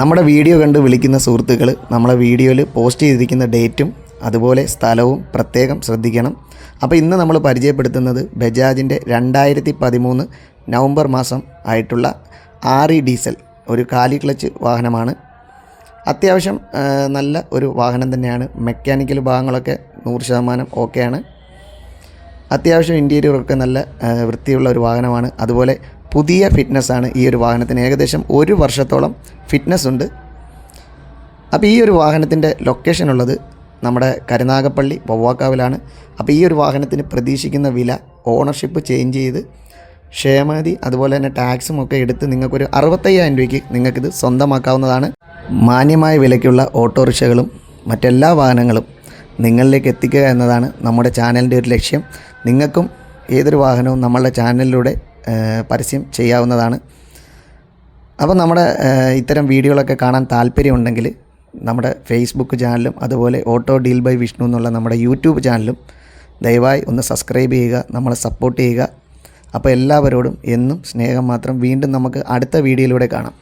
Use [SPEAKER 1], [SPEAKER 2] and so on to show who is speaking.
[SPEAKER 1] നമ്മുടെ വീഡിയോ കണ്ട് വിളിക്കുന്ന സുഹൃത്തുക്കൾ നമ്മളെ വീഡിയോയിൽ പോസ്റ്റ് ചെയ്തിരിക്കുന്ന ഡേറ്റും അതുപോലെ സ്ഥലവും പ്രത്യേകം ശ്രദ്ധിക്കണം. അപ്പോൾ ഇന്ന് നമ്മൾ പരിചയപ്പെടുത്തുന്നത് ബജാജിന്റെ രണ്ടായിരത്തി പതിമൂന്ന് നവംബർ മാസം ആയിട്ടുള്ള ആർ ഇ ഡീസൽ ഒരു കാലി ക്ലച്ച് വാഹനമാണ്. അത്യാവശ്യം നല്ല ഒരു വാഹനം തന്നെയാണ്. മെക്കാനിക്കൽ ഭാഗങ്ങളൊക്കെ നൂറ് ശതമാനം ഓക്കെയാണ്. അത്യാവശ്യം ഇന്റീരിയറൊക്കെ നല്ല വൃത്തിയുള്ള ഒരു വാഹനമാണ്. അതുപോലെ പുതിയ ഫിറ്റ്നസ്സാണ് ഈ ഒരു വാഹനത്തിന്. ഏകദേശം ഒരു വർഷത്തോളം ഫിറ്റ്നസ് ഉണ്ട്. അപ്പോൾ ഈ ഒരു വാഹനത്തിന്റെ ലൊക്കേഷൻ ഉള്ളത് നമ്മുടെ കരുനാഗപ്പള്ളി വവ്വാക്കാവിലാണ്. അപ്പോൾ ഈ ഒരു വാഹനത്തിന് പ്രതീക്ഷിക്കുന്ന വില ഓണർഷിപ്പ് ചേഞ്ച് ചെയ്ത് ക്ഷേമതി അതുപോലെ തന്നെ ടാക്സും ഒക്കെ എടുത്ത് നിങ്ങൾക്കൊരു അറുപത്തയ്യായിരം രൂപയ്ക്ക് നിങ്ങൾക്കിത് സ്വന്തമാക്കാവുന്നതാണ്. മാന്യമായ വിലയ്ക്കുള്ള ഓട്ടോറിക്ഷകളും മറ്റെല്ലാ വാഹനങ്ങളും നിങ്ങളിലേക്ക് എത്തിക്കുക എന്നതാണ് നമ്മുടെ ചാനലിന്റെ ഒരു ലക്ഷ്യം. നിങ്ങൾക്കും ഏതൊരു വാഹനവും നമ്മളുടെ ചാനലിലൂടെ പരസ്യം ചെയ്യാവുന്നതാണ്. അപ്പോൾ നമ്മുടെ ഇത്തരം വീഡിയോകളൊക്കെ കാണാൻ താല്പര്യമുണ്ടെങ്കിൽ നമ്മുടെ ഫേസ്ബുക്ക് ചാനലും അതുപോലെ ഓട്ടോ ഡീൽ ബൈ വിഷ്ണു എന്നുള്ള നമ്മുടെ യൂട്യൂബ് ചാനലും ദയവായി ഒന്ന് സബ്സ്ക്രൈബ് ചെയ്യുക നമ്മളെ സപ്പോർട്ട് ചെയ്യുക. അപ്പോൾ എല്ലാവരോടും എന്നും സ്നേഹം മാത്രം. വീണ്ടും നമുക്ക് അടുത്ത വീഡിയോയിലൂടെ കാണാം.